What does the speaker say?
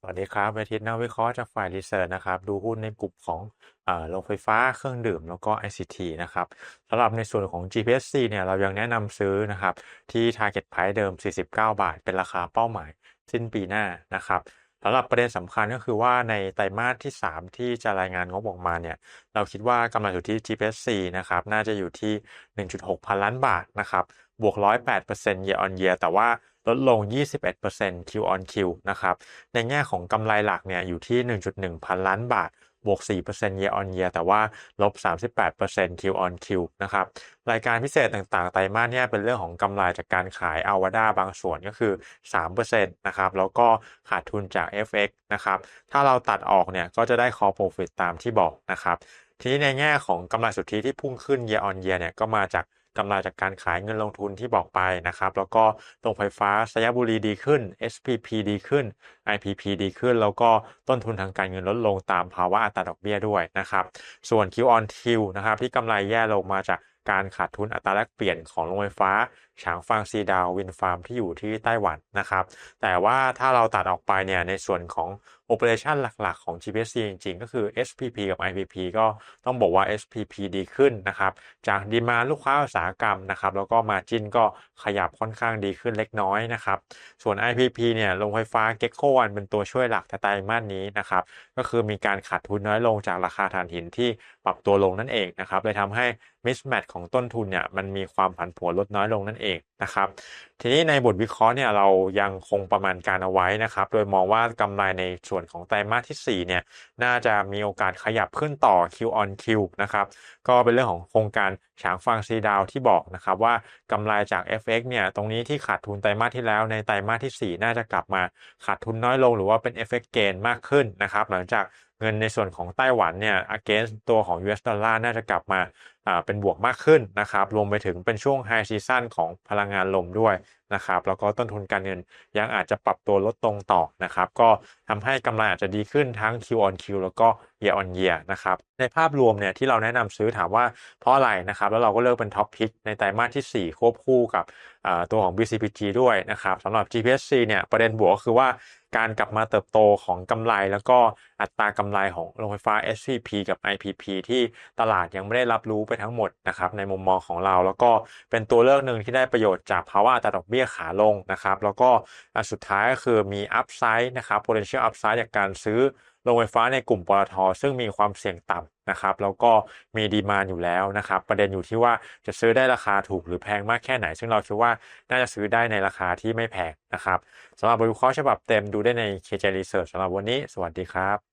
สวัสดีครับอาทิตย์นักวิเคราะห์จากฝ่ายรีเสิร์ชนะครับ ดูหุ้นในกลุ่มของโรงไฟฟ้าเครื่องดื่มแล้วก็ ICT นะครับสำหรับในส่วนของ GPSC เนี่ยเรายังแนะนำซื้อนะครับ ที่ Target Price เดิม 49 บาท เป็นราคาเป้าหมาย สิ้นปีหน้านะครับสำหรับประเด็นสำคัญก็คือว่าในไตรมาสที่ 3 ที่จะรายงานงบออกมาเนี่ย เราคิดว่ากำไรสุทธิ GPSC นะครับ น่าจะอยู่ที่ 1.6 พันล้านบาทนะครับ บวก 108% year on year แต่ว่า ลดลง 21% Q on Q นะครับ ในแง่ของกำไรหลักเนี่ยอยู่ที่ 1.1 พันล้านบาท บวก 4% year on year แต่ว่าลบ 38% Q on Q นะครับ รายการพิเศษต่างๆ ไตรมาสเนี่ยเป็นเรื่องของกำไรจากการขายอ w วาดาบางส่วนก็คือ 3%นะครับ แล้วก็ขาดทุนจาก FX นะครับ ถ้าเราตัดออกเนี่ยก็จะได้ core profit ตามที่บอกนะครับ ทีนี้ในแง่ของกำไรสุทธิที่พุ่งขึ้น year on year เนี่ยก็มาจาก กำไรจากการขายเงินลงทุนที่บอกไปนะครับ แล้วก็โรงไฟฟ้าสยบุรีดีขึ้น SPP ดีขึ้น IPP ดีขึ้น แล้วก็ต้นทุนทางการเงินลดลงตามภาวะอัตราดอกเบี้ยด้วยนะครับ ส่วน Q on Q นะครับที่กำไรแย่ลงมาจาก การขาดทุนอัตราแลกเปลี่ยนของโรงไฟฟ้า ฉางฟางซีดาววินฟาร์มที่อยู่ที่ไต้หวันนะครับ แต่ว่าถ้าเราตัดออกไปเนี่ยในส่วนของโอเปอเรชันหลักๆ ของ GPC จริงๆ ก็คือ SPP กับ IPP ก็ต้องบอกว่า SPP ดีขึ้นนะครับ จากดีมาลูกค้าอุตสาหกรรมนะครับ แล้วก็มาจินก็ขยับค่อนข้างดีขึ้นเล็กน้อยนะครับ ส่วน IPP เนี่ยโรงไฟฟ้า g e c k o 1เป็นตัวช่วยหลักแต่ไตรมาสนี้นะครับ ก็คือมีการขาดทุนน้อยลงจากราคาถ่านหินที่ปรับตัวลงนั่นเองนะครับเลยทำให้ mismatch ของต้นทุนเนี่ยมันมีความผันผวนลดน้อยลงนั่นเองนะครับทีนี้ในบทวิเคราะห์เนี่ยเรายังคงประมาณการเอาไว้นะครับ โดยมองว่ากำไรในส่วนของไตรมาสที่4เนี่ยน่าจะมีโอกาสขยับขึ้นต่อ Q on Q นะครับก็เป็นเรื่องของโครงการฉางฟางซีดาวที่บอกนะครับว่ากำไรจาก FX เนี่ยตรงนี้ที่ขาดทุนไตรมาสที่แล้วในไตรมาสที่ 4 น่าจะกลับมาขาดทุนน้อยลง หรือว่าเป็น FX gain มากขึ้นนะครับหลังจาก เงินในส่วนของไต้หวันเนี่ย against ตัวของ US ดอลลาร์น่าจะกลับมาเป็นบวกมากขึ้นนะครับรวมไปถึงเป็นช่วงไฮซีซั่นของพลังงานลมด้วย นะครับแล้วก็ต้นทุนการเงินยังอาจจะปรับตัวลดตรงต่อนะครับก็ทำให้กำไรอาจจะดีขึ้นทั้ง Q on Q แล้วก็ year on year นะครับในภาพรวมเนี่ยที่เราแนะนำซื้อถามว่าเพราะอะไรนะครับแล้วเราก็เลือกเป็นท็อปพิกในไตรมาสที่ 4 ควบคู่กับตัวของ BCPG ด้วยนะครับสำหรับ GPSC เนี่ยประเด็นบวกคือว่าการกลับมาเติบโตของกำไร แล้วก็อัตรากำไรของโรงไฟฟ้า SCP กับ IPP ที่ตลาดยังไม่ได้รับรู้ไปทั้งหมดนะครับในมุมมองของเรา แล้วก็เป็นตัวเลือกหนึ่งที่ได้ประโยชน์จากภาวะอัตราดอกเบี้ยขาลงนะครับ แล้วก็อันสุดท้ายก็คือมี upside นะครับ potential upside จากการซื้อโรงไฟฟ้าในกลุ่มปตทซึ่งมีความเสี่ยงต่ำนะครับ แล้วก็มีดีมานอยู่แล้วนะครับ ประเด็นอยู่ที่ว่าจะซื้อได้ราคาถูกหรือแพงมากแค่ไหน ซึ่งเราคิดว่าน่าจะซื้อได้ในราคาที่ไม่แพงนะครับสำหรับบริเคราะห์ฉบับเต็มดูได้ใน KJ Research สำหรับวันนี้ สวัสดีครับ